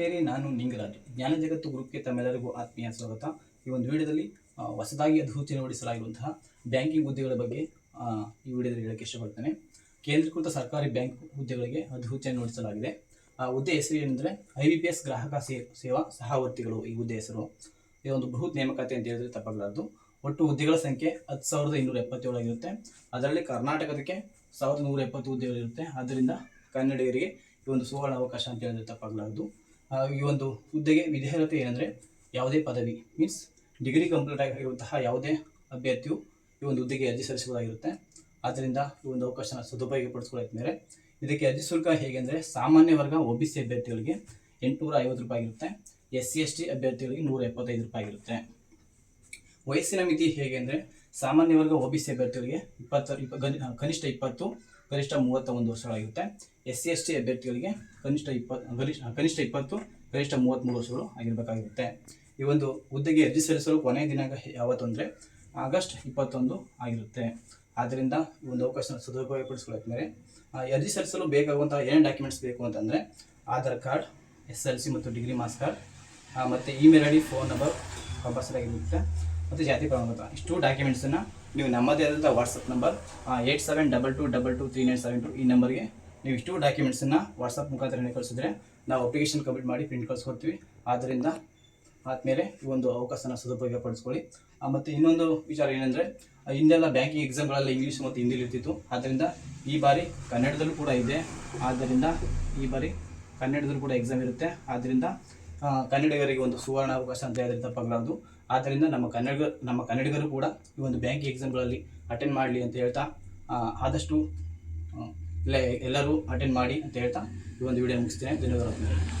ಬೇರೆ ನಾನು ನಿಂಗರಾಜ್ ಜ್ಞಾನ ಜಗತ್ತು ಗ್ರೂಪ್ಗೆ ತಮ್ಮೆಲ್ಲರಿಗೂ ಆತ್ಮೀಯ ಸ್ವಾಗತ. ಈ ಒಂದು ವಿಡಿಯೋದಲ್ಲಿ ಹೊಸದಾಗಿ ಅಧಿಸೂಚನೆ ಹೊರಡಿಸಲಾಗಿರುವಂತಹ ಬ್ಯಾಂಕಿಂಗ್ ಹುದ್ದೆಗಳ ಬಗ್ಗೆ ಈ ವಿಡಿಯೋದಲ್ಲಿ ಹೇಳಕ್ಕೆ ಇಷ್ಟಪಡ್ತೇನೆ. ಕೇಂದ್ರೀಕೃತ ಸರ್ಕಾರಿ ಬ್ಯಾಂಕ್ ಹುದ್ದೆಗಳಿಗೆ ಅಧಿಸೂಚನೆ ಹೊರಡಿಸಲಾಗಿದೆ. ಆ ಹುದ್ದೆ ಹೆಸರು ಏನಂದರೆ, ಐ ಬಿ ಪಿ ಎಸ್ ಗ್ರಾಹಕ ಸೇವಾ ಸಹವರ್ತಿಗಳು ಈ ಹುದ್ದೆ ಹೆಸರು. ಇದೊಂದು ಬೃಹತ್ ನೇಮಕಾತಿ ಅಂತ ಹೇಳಿದ್ರೆ ತಪ್ಪಾಗಲಾರದು. ಒಟ್ಟು ಹುದ್ದೆಗಳ ಸಂಖ್ಯೆ ಹತ್ತು ಸಾವಿರದ ಇನ್ನೂರ ಎಪ್ಪತ್ತೇಳಾಗಿರುತ್ತೆ ಅದರಲ್ಲಿ ಕರ್ನಾಟಕದಕ್ಕೆ ಸಾವಿರದ ನೂರ ಎಪ್ಪತ್ತು ಹುದ್ದೆಗಳಿರುತ್ತೆ. ಆದ್ದರಿಂದ ಕನ್ನಡಿಗರಿಗೆ ಈ ಒಂದು ಸುವರ್ಣ ಅವಕಾಶ ಅಂತ ಹೇಳಿದ್ರೆ ತಪ್ಪಾಗಲಾರದು. ಈ ಒಂದು ಹುದ್ದೆಗೆ ವಿಧೇಯತೆ ಏನಂದರೆ ಯಾವುದೇ ಪದವಿ ಮೀನ್ಸ್ ಡಿಗ್ರಿ ಕಂಪ್ಲೀಟ್ ಆಗಿರುವಂತಹ ಯಾವುದೇ ಅಭ್ಯರ್ಥಿಯು ಈ ಒಂದು ಹುದ್ದೆಗೆ ಅರ್ಜಿ ಸಲ್ಲಿಸಬಹುದಾಗಿರುತ್ತೆ. ಆದ್ದರಿಂದ ಈ ಒಂದು ಅವಕಾಶನ ಸದುಪಯೋಗಪಡಿಸ್ಕೊಳ್ಳೋದ ಮೇಲೆ ಇದಕ್ಕೆ ಅರ್ಜಿ ಶುಲ್ಕ ಹೇಗೆ ಅಂದರೆ ಸಾಮಾನ್ಯ ವರ್ಗ ಒ ಬಿ ಸಿ ಅಭ್ಯರ್ಥಿಗಳಿಗೆ ಎಂಟುನೂರ ಐವತ್ತು ರೂಪಾಯಿ ಇರುತ್ತೆ ಎಸ್ ಸಿ ಎಸ್ ಟಿ ಅಭ್ಯರ್ಥಿಗಳಿಗೆ ನೂರ ಎಪ್ಪತ್ತೈದು ರೂಪಾಯಿ ಇರುತ್ತೆ ವಯಸ್ಸಿನ ಮಿತಿ ಹೇಗೆ ಅಂದರೆ ಸಾಮಾನ್ಯ ವರ್ಗ ಒ ಬಿ ಸಿ ಅಭ್ಯರ್ಥಿಗಳಿಗೆ ಇಪ್ಪತ್ತು, ಇಪ್ಪ ಕನಿಷ್ಠ ಇಪ್ಪತ್ತು ಗರಿಷ್ಠ ಮೂವತ್ತ ಒಂದು ವರ್ಷಗಳಾಗಿರುತ್ತೆ. ಎಸ್ ಸಿ ಎಸ್ ಟಿ ಅಭ್ಯರ್ಥಿಗಳಿಗೆ ಕನಿಷ್ಠ ಇಪ್ಪತ್ತು ಗರಿಷ್ಠ, ಕನಿಷ್ಠ ಇಪ್ಪತ್ತು, ಗರಿಷ್ಠ ಮೂವತ್ತ್ಮೂರು ವರ್ಷಗಳು ಆಗಿರಬೇಕಾಗಿರುತ್ತೆ. ಈ ಒಂದು ಹುದ್ದೆಗೆ ಅರ್ಜಿ ಸಲ್ಲಿಸಲು ಕೊನೆಯ ದಿನಾಂಕ ಯಾವತ್ತು ಅಂದರೆ ಆಗಸ್ಟ್ ಇಪ್ಪತ್ತೊಂದು ಆಗಿರುತ್ತೆ. ಆದ್ದರಿಂದ ಈ ಒಂದು ಅವಕಾಶ ಸದುಪಯೋಗಪಡಿಸ್ಕೊಳ್ಳೋಕೆ ಮೇಲೆ ಅರ್ಜಿ ಸಲ್ಲಿಸಲು ಬೇಕಾಗುವಂಥ ಏನೇನು ಡಾಕ್ಯುಮೆಂಟ್ಸ್ ಬೇಕು ಅಂತಂದರೆ Aadhaar card, S L C ಮತ್ತು ಡಿಗ್ರಿ ಮಾರ್ಕ್ಸ್ ಕಾರ್ಡ್ ಮತ್ತು email I D phone number compulsory ಆಗಿರುತ್ತೆ. ಮತ್ತು ಜಾತಿ ಪ್ರಮಾಣಪತ್ರ. ಇಷ್ಟು ಡಾಕ್ಯುಮೆಂಟ್ಸನ್ನು ನೀವು ನಮ್ಮದೇ ಆದಂಥ WhatsApp number eight seven double two double two three nine seven two ಈ ನಂಬರ್ಗೆ ನೀವು ಇಷ್ಟು ಡಾಕ್ಯುಮೆಂಟ್ಸನ್ನು ವಾಟ್ಸಪ್ ಮುಖಾಂತರ ಕಳಿಸಿದ್ರೆ ನಾವು ಅಪ್ಲಿಕೇಶನ್ ಕಂಪ್ಲೀಟ್ ಮಾಡಿ ಪ್ರಿಂಟ್ ಕಳಿಸ್ಕೊಡ್ತೀವಿ ಆದ್ದರಿಂದ ಆದಮೇಲೆ ಈ ಒಂದು ಅವಕಾಶನ ಸದುಪಯೋಗ ಪಡಿಸ್ಕೊಳ್ಳಿ ಮತ್ತು ಇನ್ನೊಂದು ವಿಚಾರ ಏನಂದರೆ ಹಿಂದೆಲ್ಲ ಬ್ಯಾಂಕಿಂಗ್ ಎಕ್ಸಾಮ್ಗಳೆಲ್ಲ ಇಂಗ್ಲೀಷ್ ಮತ್ತು ಹಿಂದಿಲಿ ಇರ್ತಿತ್ತು. ಆದ್ದರಿಂದ ಈ ಬಾರಿ ಕನ್ನಡದಲ್ಲೂ ಕೂಡ ಇದೆ. ಆದ್ದರಿಂದ ಈ ಬಾರಿ ಕನ್ನಡದಲ್ಲೂ ಕೂಡ ಎಕ್ಸಾಮ್ ಇರುತ್ತೆ. ಆದ್ದರಿಂದ ಕನ್ನಡಿಗರಿಗೆ ಒಂದು ಸುವರ್ಣ ಅವಕಾಶ ಅಂತ ಹೇಳಿದ್ರೆ ತಪ್ಪಾಗಲಾರದು. ಆದ್ದರಿಂದ ನಮ್ಮ ಕನ್ನಡ ನಮ್ಮ ಕನ್ನಡಿಗರು ಕೂಡ ಈ ಒಂದು ಬ್ಯಾಂಕ್ ಎಕ್ಸಾಮ್ಗಳಲ್ಲಿ ಅಟೆಂಡ್ ಮಾಡಲಿ ಅಂತ ಹೇಳ್ತಾ ಆದಷ್ಟು ಎಲ್ಲ ಎಲ್ಲರೂ ಅಟೆಂಡ್ ಮಾಡಿ ಅಂತ ಹೇಳ್ತಾ ಈ ಒಂದು ವಿಡಿಯೋ ಮುಗಿಸ್ತೇನೆ. ಧನ್ಯವಾದಗಳು.